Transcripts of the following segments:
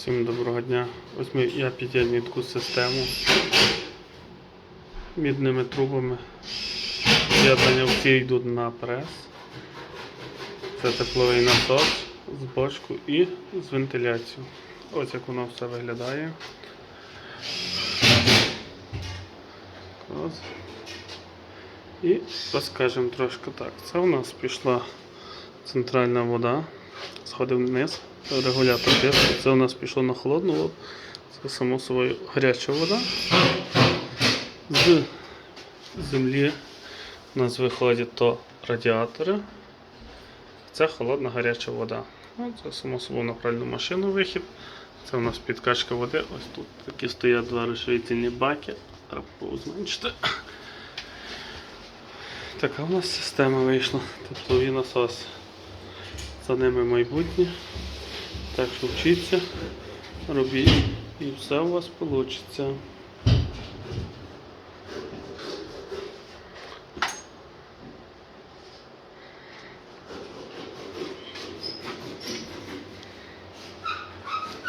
Всім доброго дня. Ось ми, я під'єдную таку систему мідними трубами. З'єднання всі йдуть на прес. Це тепловий насос з бочку і з вентиляцією. Ось як воно все виглядає. Ось. І розкажемо трошки так. Це у нас пішла центральна вода. Сходив вниз, регулятор тиску. Це у нас пішло на холодну воду. Це само собою гаряча вода. З землі у нас виходять то радіатори. Це холодна гаряча вода. Ну, це само собою на пральну машину вихід. Це у нас підкачка води. Ось тут такі стоять два розширительні баки. Зменшити. Така у нас система вийшла. Теплові насоси. За ними майбутнє. Так що вчіться, робіть і все у вас вийде.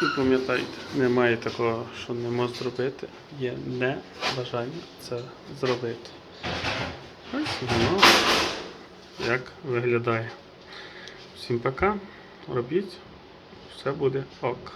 І пам'ятайте, немає такого, що не можна зробити. Є небажання це зробити. Ось воно як виглядає. Всім пока, робіть, все буде ок.